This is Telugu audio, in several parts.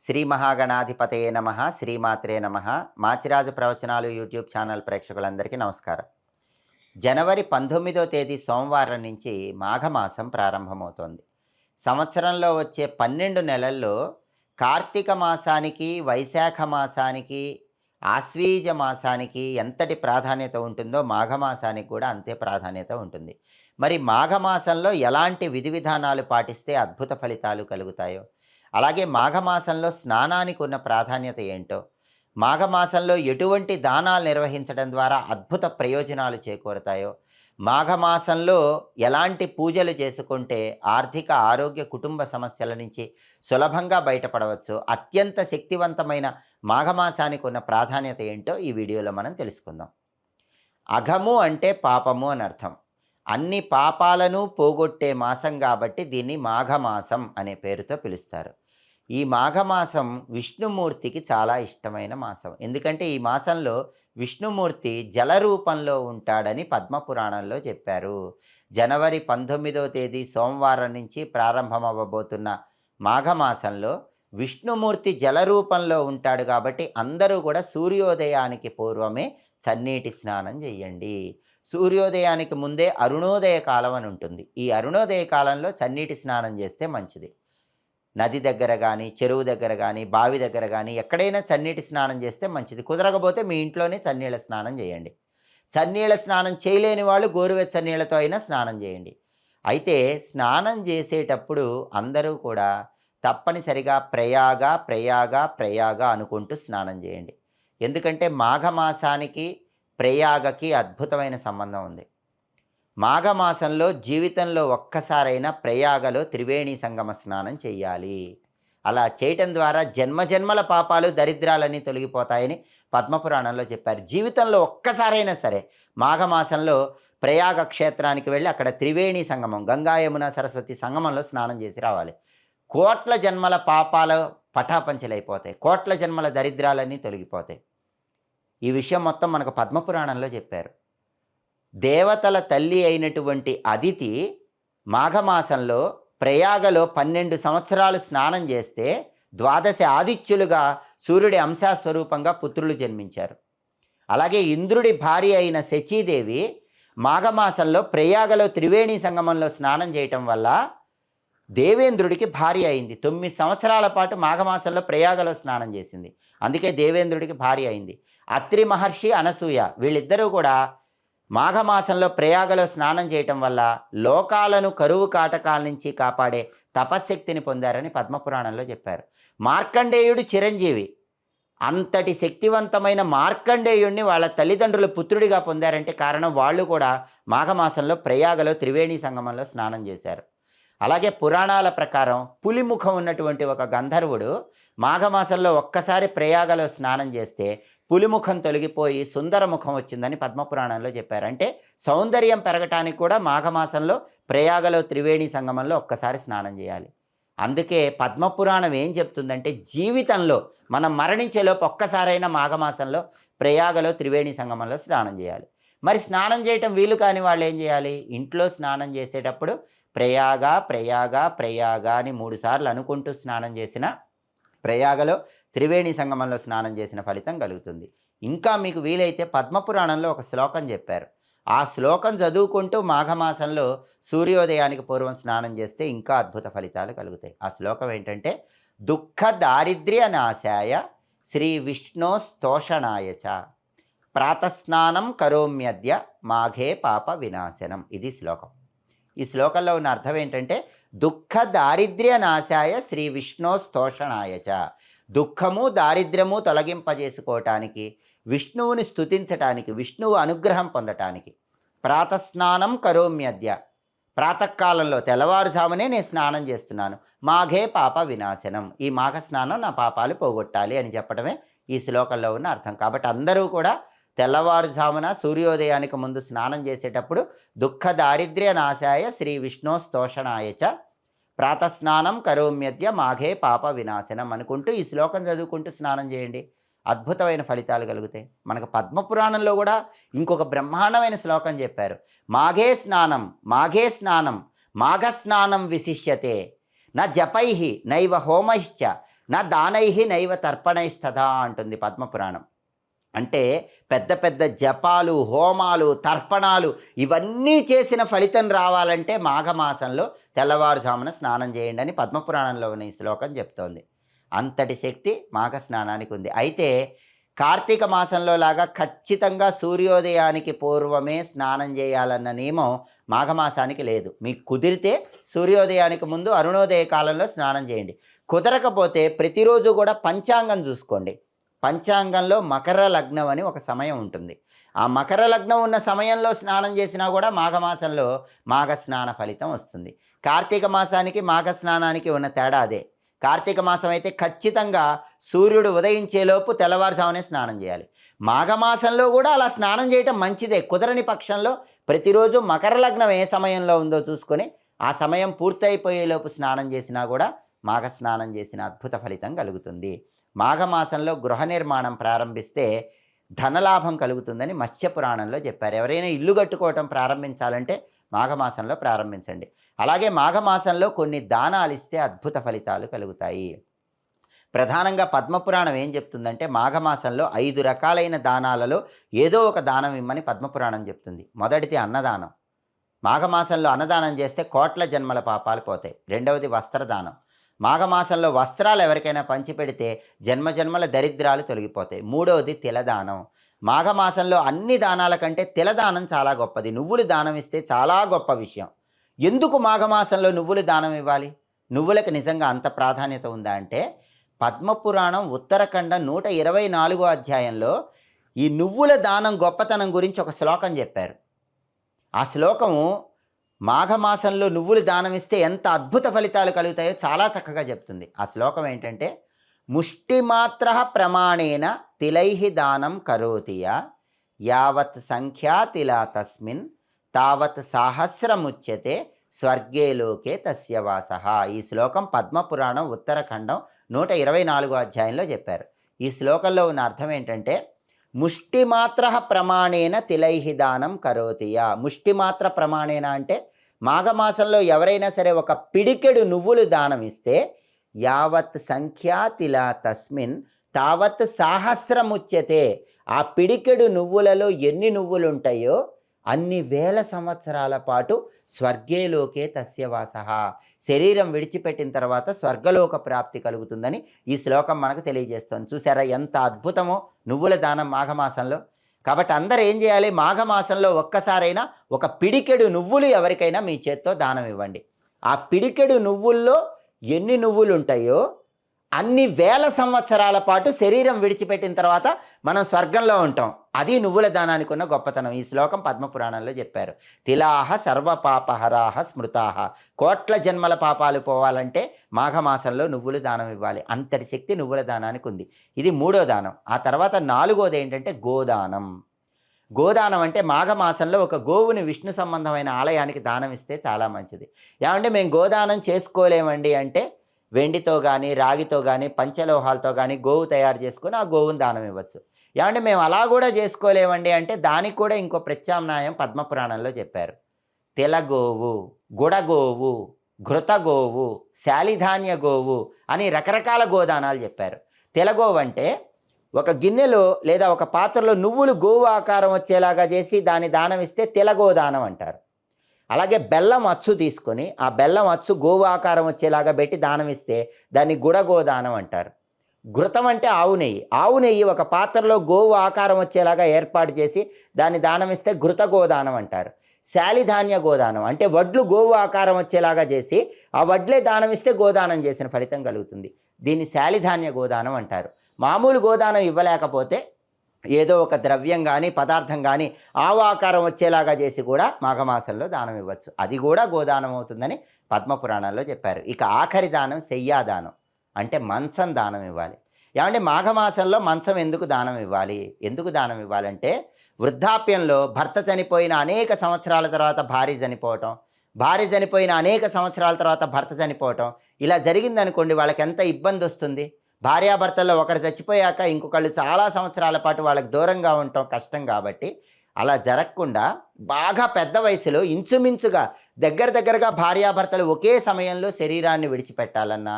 శ్రీ మహాగణాధిపతయే నమ శ్రీమాత్రే నమ. మాచిరాజు ప్రవచనాలు యూట్యూబ్ ఛానల్ ప్రేక్షకులందరికీ నమస్కారం. జనవరి పంతొమ్మిదో తేదీ సోమవారం నుంచి మాఘమాసం ప్రారంభమవుతోంది. సంవత్సరంలో వచ్చే పన్నెండు నెలల్లో కార్తీక మాసానికి వైశాఖ మాసానికి ఆశ్వీజ మాసానికి ఎంతటి ప్రాధాన్యత ఉంటుందో మాఘమాసానికి కూడా అంతే ప్రాధాన్యత ఉంటుంది. మరి మాఘమాసంలో ఎలాంటి విధి విధానాలు పాటిస్తే అద్భుత ఫలితాలు కలుగుతాయో అలాగే మాఘమాసంలో స్నానానికి ఉన్న ప్రాధాన్యత ఏంటో? మాఘమాసంలో ఎటువంటి దానాలు నిర్వహించడం ద్వారా అద్భుత ప్రయోజనాలు చేకూరుతాయో? మాఘమాసంలో ఎలాంటి పూజలు చేసుకుంటే ఆర్థిక ఆరోగ్య కుటుంబ సమస్యల నుంచి సులభంగా బయటపడవచ్చు? అత్యంత శక్తివంతమైన మాఘమాసానికి ఉన్న ప్రాధాన్యత ఏంటో ఈ వీడియోలో మనం తెలుసుకుందాం. అఘము అంటే పాపము అని అర్థం. అన్ని పాపాలను పోగొట్టే మాసం కాబట్టి దీన్ని మాఘమాసం అనే పేరుతో పిలుస్తారు. ఈ మాఘమాసం విష్ణుమూర్తికి చాలా ఇష్టమైన మాసం. ఎందుకంటే ఈ మాసంలో విష్ణుమూర్తి జల రూపంలో ఉంటాడని పద్మపురాణంలో చెప్పారు. జనవరి పంతొమ్మిదో తేదీ సోమవారం నుంచి ప్రారంభమవ్వబోతున్న మాఘమాసంలో విష్ణుమూర్తి జల రూపంలో ఉంటాడు కాబట్టి అందరూ కూడా సూర్యోదయానికి పూర్వమే చన్నీటి స్నానం చేయండి. సూర్యోదయానికి ముందే అరుణోదయ కాలం అని ఉంటుంది. ఈ అరుణోదయ కాలంలో చన్నీటి స్నానం చేస్తే మంచిది. నది దగ్గర కానీ చెరువు దగ్గర కానీ బావి దగ్గర కానీ ఎక్కడైనా చన్నీటి స్నానం చేస్తే మంచిది. కుదరకపోతే మీ ఇంట్లోనే చన్నీళ్ళ స్నానం చేయండి. చన్నీళ్ళ స్నానం చేయలేని వాళ్ళు గోరువెచ్చని నీళ్ళతో అయినా స్నానం చేయండి. అయితే స్నానం చేసేటప్పుడు అందరూ కూడా తప్పనిసరిగా ప్రయాగ ప్రయాగ ప్రయాగ అనుకుంటూ స్నానం చేయండి. ఎందుకంటే మాఘమాసానికి ప్రయాగకి అద్భుతమైన సంబంధం ఉంది. మాఘమాసంలో జీవితంలో ఒక్కసారైనా ప్రయాగలో త్రివేణి సంగమ స్నానం చేయాలి అలా చేయటం ద్వారా జన్మజన్మల పాపాలు దరిద్రాలన్నీ తొలగిపోతాయని పద్మపురాణంలో చెప్పారు. జీవితంలో ఒక్కసారైనా సరే మాఘమాసంలో ప్రయాగ క్షేత్రానికి వెళ్ళి అక్కడ త్రివేణి సంగమం గంగా యమున సరస్వతి సంగమంలో స్నానం చేసి రావాలి. కోట్ల జన్మల పాపాలు పటాపంచలైపోతాయి. కోట్ల జన్మల దరిద్రాలన్నీ తొలగిపోతాయి. ఈ విషయం మొత్తం మనకు పద్మపురాణంలో చెప్పారు. దేవతల తల్లి అయినటువంటి అదితి మాఘమాసంలో ప్రయాగలో పన్నెండు సంవత్సరాలు స్నానం చేస్తే ద్వాదశ ఆదిత్యులుగా సూర్యుడి అంశాస్వరూపంగా పుత్రులు జన్మించారు. అలాగే ఇంద్రుడి భార్య అయిన శచీదేవి మాఘమాసంలో ప్రయాగలో త్రివేణి సంగమంలో స్నానం చేయటం వల్ల దేవేంద్రుడికి భార్య అయింది. తొమ్మిది సంవత్సరాల పాటు మాఘమాసంలో ప్రయాగలో స్నానం చేసింది. అందుకే దేవేంద్రుడికి భార్య అయింది. అత్రి మహర్షి అనసూయ వీళ్ళిద్దరూ కూడా మాఘమాసంలో ప్రయాగలో స్నానం చేయటం వల్ల లోకాలను కరువు కాటకాల నుంచి కాపాడే తపశ్శక్తిని పొందారని పద్మపురాణంలో చెప్పారు. మార్కండేయుడు చిరంజీవి అంతటి శక్తివంతమైన మార్కండేయుడిని వాళ్ళ తల్లిదండ్రులు పుత్రుడిగా పొందారంటే కారణం వాళ్ళు కూడా మాఘమాసంలో ప్రయాగలో త్రివేణి సంగమంలో స్నానం చేశారు. అలాగే పురాణాల ప్రకారం పులిముఖం ఉన్నటువంటి ఒక గంధర్వుడు మాఘమాసంలో ఒక్కసారి ప్రయాగలో స్నానం చేస్తే పులిముఖం తొలగిపోయి సుందర ముఖం వచ్చిందని పద్మపురాణంలో చెప్పారు. అంటే సౌందర్యం పెరగటానికి కూడా మాఘమాసంలో ప్రయాగలో త్రివేణి సంగమంలో ఒక్కసారి స్నానం చేయాలి. అందుకే పద్మపురాణం ఏం చెప్తుందంటే జీవితంలో మనం మరణించేలోపు ఒక్కసారైనా మాఘమాసంలో ప్రయాగలో త్రివేణి సంగమంలో స్నానం చేయాలి. మరి స్నానం చేయటం వీలు కాని వాళ్ళు ఏం చేయాలి? ఇంట్లో స్నానం చేసేటప్పుడు ప్రయాగ ప్రయాగ ప్రయాగ అని మూడుసార్లు అనుకుంటూ స్నానం చేసిన ప్రయాగలో త్రివేణి సంగమంలో స్నానం చేసిన ఫలితం కలుగుతుంది. ఇంకా మీకు వీలైతే పద్మపురాణంలో ఒక శ్లోకం చెప్పారు. ఆ శ్లోకం చదువుకుంటూ మాఘమాసంలో సూర్యోదయానికి పూర్వం స్నానం చేస్తే ఇంకా అద్భుత ఫలితాలు కలుగుతాయి. ఆ శ్లోకం ఏంటంటే దుఃఖ దారిద్ర్య నాశాయ శ్రీ విష్ణు స్తోషణాయచ చ. ప్రాతస్నానం కరోమ్యద్య మాఘే పాప వినాశనం ఇది శ్లోకం. ఈ శ్లోకంలో ఉన్న అర్థం ఏంటంటే దుఃఖ దారిద్ర్య నాశాయ శ్రీ విష్ణు స్తోషణాయ చ. దుఃఖము దారిద్ర్యము తొలగింపజేసుకోవటానికి విష్ణువుని స్థుతించటానికి విష్ణువు అనుగ్రహం పొందటానికి ప్రాతస్నానం కరోమ్యద్య. ప్రాతకాలంలో తెల్లవారుజామునే నేను స్నానం చేస్తున్నాను మాఘే పాప వినాశనం. ఈ మాఘ స్నానం నా పాపాలు పోగొట్టాలి అని చెప్పడమే ఈ శ్లోకంలో ఉన్న అర్థం. కాబట్టి అందరూ కూడా తెల్లవారుజామున సూర్యోదయానికి ముందు స్నానం చేసేటప్పుడు దుఃఖ దారిద్ర్య నాశాయ శ్రీ విష్ణు స్తోషణాయ చ. ప్రాతస్నానం కరోమ్యద్య మాఘే పాప వినాశనం అనుకుంటూ ఈ శ్లోకం చదువుకుంటూ స్నానం చేయండి. అద్భుతమైన ఫలితాలు కలుగుతాయి. మనకు పద్మపురాణంలో కూడా ఇంకొక బ్రహ్మాండమైన శ్లోకం చెప్పారు. మాఘే స్నానం మాఘే స్నానం మాఘ స్నానం విశిష్యతే. నా జపై నైవ హోమైశ్చ నా దానై నైవ తర్పణైస్తదా అంటుంది పద్మపురాణం. అంటే పెద్ద పెద్ద జపాలు హోమాలు తర్పణాలు ఇవన్నీ చేసిన ఫలితం రావాలంటే మాఘమాసంలో తెల్లవారుజామున స్నానం చేయండి అని పద్మపురాణంలో ఉన్న ఈ శ్లోకం చెప్తోంది. అంతటి శక్తి మాఘ స్నానానికి ఉంది. అయితే కార్తీక మాసంలో లాగా ఖచ్చితంగా సూర్యోదయానికి పూర్వమే స్నానం చేయాలన్న నియమం మాఘమాసానికి లేదు. మీకు కుదిరితే సూర్యోదయానికి ముందు అరుణోదయ కాలంలో స్నానం చేయండి. కుదరకపోతే ప్రతిరోజు కూడా పంచాంగం చూసుకోండి. పంచాంగంలో మకర లగ్నం అని ఒక సమయం ఉంటుంది. ఆ మకర లగ్నం ఉన్న సమయంలో స్నానం చేసినా కూడా మాఘమాసంలో మాఘ స్నాన ఫలితం వస్తుంది. కార్తీక మాసానికి మాఘ స్నానానికి ఉన్న తేడా అదే. కార్తీక మాసం అయితే ఖచ్చితంగా సూర్యుడు ఉదయించేలోపు తెల్లవారుజామునే స్నానం చేయాలి. మాఘమాసంలో కూడా అలా స్నానం చేయటం మంచిదే. కుదరని పక్షంలో ప్రతిరోజు మకర లగ్నం ఏ సమయంలో ఉందో చూసుకొని ఆ సమయం పూర్తయిపోయేలోపు స్నానం చేసినా కూడా మాఘ స్నానం చేసిన అద్భుత ఫలితం కలుగుతుంది. మాఘమాసంలో గృహ నిర్మాణం ప్రారంభిస్తే ధనలాభం కలుగుతుందని మత్స్య పురాణంలో చెప్పారు. ఎవరైనా ఇల్లు కట్టుకోవటం ప్రారంభించాలంటే మాఘమాసంలో ప్రారంభించండి. అలాగే మాఘమాసంలో కొన్ని దానాలు ఇస్తే అద్భుత ఫలితాలు కలుగుతాయి. ప్రధానంగా పద్మపురాణం ఏం చెప్తుందంటే మాఘమాసంలో ఐదు రకాలైన దానాలలో ఏదో ఒక దానం ఇమ్మని పద్మపురాణం చెప్తుంది. మొదటిది అన్నదానం. మాఘమాసంలో అన్నదానం చేస్తే కోట్ల జన్మల పాపాలు పోతాయి. రెండవది వస్త్రదానం. మాఘమాసంలో వస్త్రాలు ఎవరికైనా పంచిపెడితే జన్మజన్మల దరిద్రాలు తొలగిపోతాయి. మూడవది తిలదానం. మాఘమాసంలో అన్ని దానాల కంటే తిలదానం చాలా గొప్పది. నువ్వులు దానం ఇస్తే చాలా గొప్ప విషయం. ఎందుకు మాఘమాసంలో నువ్వులు దానం ఇవ్వాలి? నువ్వులకు నిజంగా అంత ప్రాధాన్యత ఉందా అంటే పద్మపురాణం ఉత్తరఖండ నూట ఇరవై నాలుగో అధ్యాయంలో ఈ నువ్వుల దానం గొప్పతనం గురించి ఒక శ్లోకం చెప్పారు. ఆ శ్లోకము మాఘమాసంలో నువ్వులు దానం ఇస్తే ఎంత అద్భుత ఫలితాలు కలుగుతాయో చాలా చక్కగా చెప్తుంది. ఆ శ్లోకం ఏంటంటే ముష్టిమాత్ర ప్రమాణేన తిలైహి దానం కరోతియ యావత్ సంఖ్యా తిలా తస్మిన్ తావత్ సాహస్రముచ్యతే స్వర్గేలోకే లోకే తస్యవాస ఈ శ్లోకం పద్మపురాణం ఉత్తరఖండం నూట ఇరవై నాలుగో అధ్యాయంలో చెప్పారు. ఈ శ్లోకంలో ఉన్న అర్థం ఏంటంటే ముష్టిమాత్ర ప్రమాణేన తిలైహి దానం కరోతియా ముష్టిమాత్ర ప్రమాణేన అంటే మాఘమాసంలో ఎవరైనా సరే ఒక పిడికెడు నువ్వులు దానం ఇస్తే యావత్ సంఖ్యా తిలా తస్మిన్ తావత్ సాహస్రముచ్యతే. ఆ పిడికెడు నువ్వులలో ఎన్ని నువ్వులు ఉంటాయో అన్ని వేల సంవత్సరాల పాటు స్వర్గేలోకే తస్యవాస. శరీరం విడిచిపెట్టిన తర్వాత స్వర్గలోక ప్రాప్తి కలుగుతుందని ఈ శ్లోకం మనకు తెలియజేస్తుంది. చూసారా ఎంత అద్భుతమో నువ్వుల దానం మాఘమాసంలో. కాబట్టి అందరు ఏం చేయాలి? మాఘమాసంలో ఒక్కసారైనా ఒక పిడికెడు నువ్వులు ఎవరికైనా మీ చేత్తో దానం ఇవ్వండి. ఆ పిడికెడు నువ్వుల్లో ఎన్ని నువ్వులు ఉంటాయో అన్ని వేల సంవత్సరాల పాటు శరీరం విడిచిపెట్టిన తర్వాత మనం స్వర్గంలో ఉంటాం. అది నువ్వుల దానానికి ఉన్న గొప్పతనం. ఈ శ్లోకం పద్మపురాణంలో చెప్పారు. తిలాహ సర్వపాపహరాహ స్మృతాహ. కోట్ల జన్మల పాపాలు పోవాలంటే మాఘమాసంలో నువ్వులు దానం ఇవ్వాలి. అంతటి శక్తి నువ్వుల దానానికి ఉంది. ఇది మూడో దానం. ఆ తర్వాత నాలుగోది ఏంటంటే గోదానం. గోదానం అంటే మాఘమాసంలో ఒక గోవుని విష్ణు సంబంధమైన ఆలయానికి దానం ఇస్తే చాలా మంచిది. ఏమంటే మేము గోదానం చేసుకోలేమండి అంటే వెండితో కానీ రాగితో కానీ పంచలోహాలతో కానీ గోవు తయారు చేసుకుని ఆ గోవుని దానం ఇవ్వచ్చు. ఏమంటే మేము అలా కూడా చేసుకోలేమండి అంటే దానికి కూడా ఇంకో ప్రత్యామ్నాయం పద్మపురాణంలో చెప్పారు. తెలగోవు గుడగోవు ఘృతగోవు శాలిధాన్య గోవు అని రకరకాల గోదానాలు చెప్పారు. తెలగోవు అంటే ఒక గిన్నెలో లేదా ఒక పాత్రలో నువ్వులు గోవు ఆకారం వచ్చేలాగా చేసి దాని దానం ఇస్తే తెలగోదానం అంటారు. అలాగే బెల్లం అచ్చు తీసుకొని ఆ బెల్లం అచ్చు గోవు ఆకారం వచ్చేలాగా పెట్టి దానం ఇస్తే దాన్ని గుడగోదానం అంటారు. ఘృతం అంటే ఆవు నెయ్యి. ఆవు నెయ్యి ఒక పాత్రలో గోవు ఆకారం వచ్చేలాగా ఏర్పాటు చేసి దాన్ని దానం ఇస్తే ఘృత గోదానం అంటారు. శాలిధాన్య గోదానం అంటే వడ్లు గోవు ఆకారం వచ్చేలాగా చేసి ఆ వడ్లే దానం ఇస్తే గోదానం చేసిన ఫలితం కలుగుతుంది. దీన్ని శాలిధాన్య గోదానం అంటారు. మామూలు గోదానం ఇవ్వలేకపోతే ఏదో ఒక ద్రవ్యం కానీ పదార్థం కానీ ఆవు ఆకారం వచ్చేలాగా చేసి కూడా మాఘమాసంలో దానం ఇవ్వచ్చు. అది కూడా గోదానం అవుతుందని పద్మపురాణాల్లో చెప్పారు. ఇక ఆఖరి దానం శయ్యాదానం అంటే మంచం దానం ఇవ్వాలి. ఏమంటే మాఘమాసంలో మంచం ఎందుకు దానం ఇవ్వాలి? ఎందుకు దానం ఇవ్వాలంటే వృద్ధాప్యంలో భర్త చనిపోయిన అనేక సంవత్సరాల తర్వాత భార్య చనిపోవటం భార్య చనిపోయిన అనేక సంవత్సరాల తర్వాత భర్త చనిపోవటం ఇలా జరిగిందనుకోండి వాళ్ళకి ఎంత ఇబ్బంది వస్తుంది? భార్యాభర్తల్లో ఒకరు చచ్చిపోయాక ఇంకొకళ్ళు చాలా సంవత్సరాల పాటు వాళ్ళకి దూరంగా ఉండటం కష్టం కాబట్టి అలా జరగకుండా బాగా పెద్ద వయసులో ఇంచుమించుగా దగ్గర దగ్గరగా భార్యాభర్తలు ఒకే సమయంలో శరీరాన్ని విడిచిపెట్టాలన్నా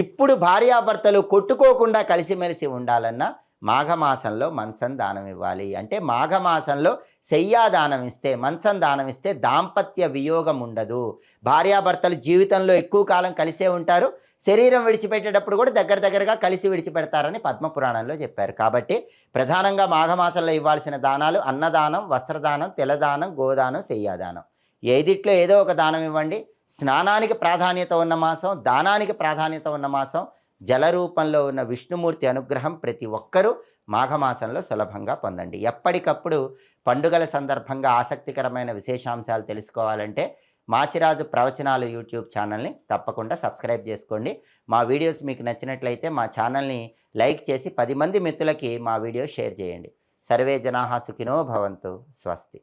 ఇప్పుడు భార్యాభర్తలు కొట్టుకోకుండా కలిసిమెలిసి ఉండాలన్నా మాఘమాసంలో మంచం దానం ఇవ్వాలి. అంటే మాఘమాసంలో శయ్యా దానం ఇస్తే మంచం దానం ఇస్తే దాంపత్య వియోగం ఉండదు. భార్యాభర్తలు జీవితంలో ఎక్కువ కాలం కలిసే ఉంటారు. శరీరం విడిచిపెట్టేటప్పుడు కూడా దగ్గర దగ్గరగా కలిసి విడిచిపెడతారని పద్మపురాణంలో చెప్పారు. కాబట్టి ప్రధానంగా మాఘమాసంలో ఇవ్వాల్సిన దానాలు అన్నదానం వస్త్రదానం తెలదానం గోదానం శయ్యాదానం ఏదిట్లో ఏదో ఒక దానం ఇవ్వండి. స్నానానికి ప్రాధాన్యత ఉన్న మాసం దానానికి ప్రాధాన్యత ఉన్న మాసం జల రూపంలో ఉన్న విష్ణుమూర్తి అనుగ్రహం ప్రతి ఒక్కరూ మాఘమాసంలో సులభంగా పొందండి. ఎప్పటికప్పుడు పండుగల సందర్భంగా ఆసక్తికరమైన విశేషాంశాలు తెలుసుకోవాలంటే మాచిరాజు ప్రవచనాలు యూట్యూబ్ ఛానల్ని తప్పకుండా సబ్స్క్రైబ్ చేసుకోండి. మా వీడియోస్ మీకు నచ్చినట్లయితే మా ఛానల్ని లైక్ చేసి పది మంది మిత్రులకి మా వీడియో షేర్ చేయండి. సర్వే జనాహా సుఖినో భవంతు. స్వస్తి.